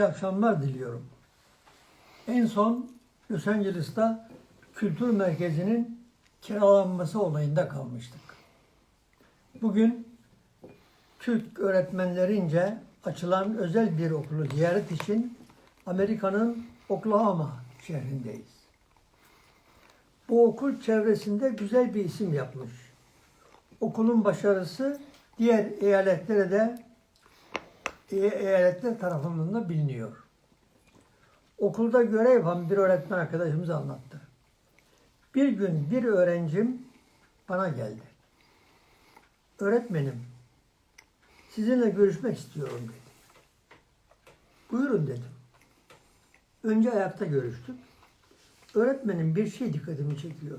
İyi akşamlar diliyorum. En son Los Angeles'ta kültür merkezinin kiralanması olayında kalmıştık. Bugün Türk öğretmenlerince açılan özel bir okulu ziyaret için Amerika'nın Oklahoma şehrindeyiz. Bu okul çevresinde güzel bir isim yapmış. Okulun başarısı diğer eyaletlere de eyaletler tarafından da biliniyor. Okulda görev yapan bir öğretmen arkadaşımız anlattı. Bir gün bir öğrencim bana geldi. Öğretmenim, sizinle görüşmek istiyorum dedi. Buyurun dedim. Önce ayakta görüştük. Öğretmenim bir şey dikkatimi çekiyor.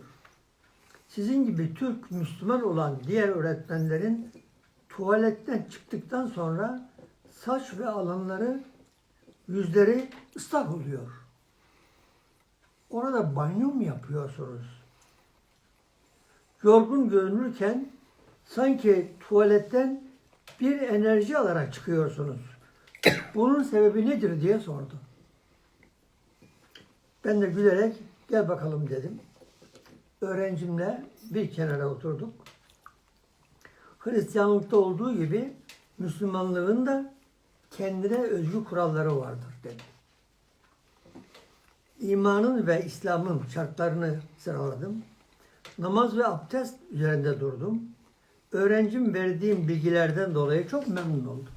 Sizin gibi Türk Müslüman olan diğer öğretmenlerin tuvaletten çıktıktan sonra saç ve alanları yüzleri ıslak oluyor. Orada banyo mu yapıyorsunuz? Yorgun görünürken sanki tuvaletten bir enerji alarak çıkıyorsunuz. Bunun sebebi nedir diye sordu. Ben de gülerek gel bakalım dedim. Öğrencimle bir kenara oturduk. Hristiyanlıkta olduğu gibi Müslümanlığın da kendine özgü kuralları vardır dedi. İmanın ve İslam'ın şartlarını sıraladım. Namaz ve abdest üzerinde durdum. Öğrencim verdiğim bilgilerden dolayı çok memnun oldum.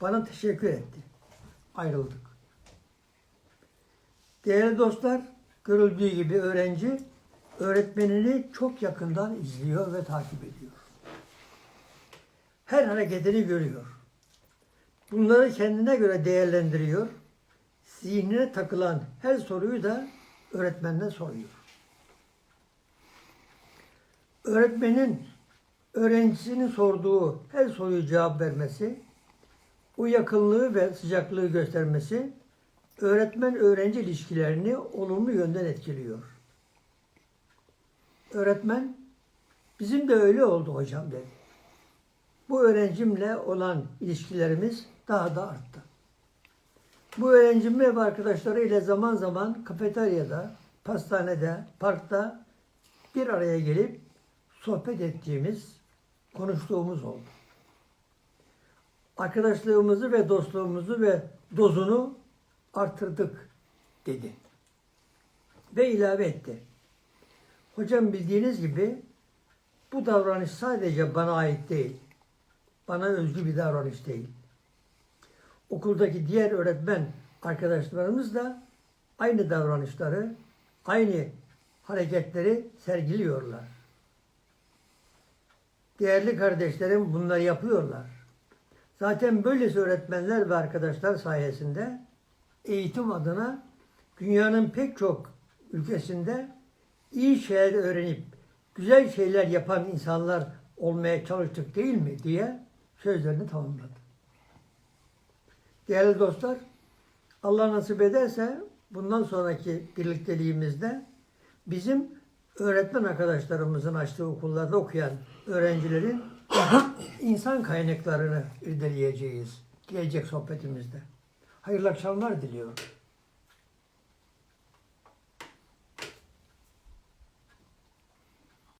Bana teşekkür etti. Ayrıldık. Değerli dostlar, görüldüğü gibi öğrenci öğretmenini çok yakından izliyor ve takip ediyor. Her hareketini görüyor. Bunları kendine göre değerlendiriyor. Zihnine takılan her soruyu da öğretmenine soruyor. Öğretmenin öğrencisinin sorduğu her soruyu cevap vermesi, bu yakınlığı ve sıcaklığı göstermesi öğretmen-öğrenci ilişkilerini olumlu yönden etkiliyor. Öğretmen, bizim de öyle oldu hocam dedi. Öğrencimle olan ilişkilerimiz daha da arttı. Bu öğrencim ve arkadaşlarıyla zaman zaman kafeteryada, pastanede, parkta bir araya gelip sohbet ettiğimiz, konuştuğumuz oldu. Arkadaşlığımızı ve dostluğumuzu ve dozunu artırdık dedi. Ve ilave etti. Hocam bildiğiniz gibi bu davranış sadece bana ait değil. Bana özgü bir davranış değil. Okuldaki diğer öğretmen arkadaşlarımız da aynı davranışları, aynı hareketleri sergiliyorlar. Değerli kardeşlerim bunları yapıyorlar. Zaten böylesi öğretmenler ve arkadaşlar sayesinde eğitim adına dünyanın pek çok ülkesinde iyi şeyler öğrenip güzel şeyler yapan insanlar olmaya çalıştık değil mi diye sözlerini tamamladı. Değerli dostlar, Allah nasip ederse bundan sonraki birlikteliğimizde bizim öğretmen arkadaşlarımızın açtığı okullarda okuyan öğrencilerin insan kaynaklarını irdeleyeceğiz gelecek sohbetimizde. Hayırlı akşamlar diliyorum.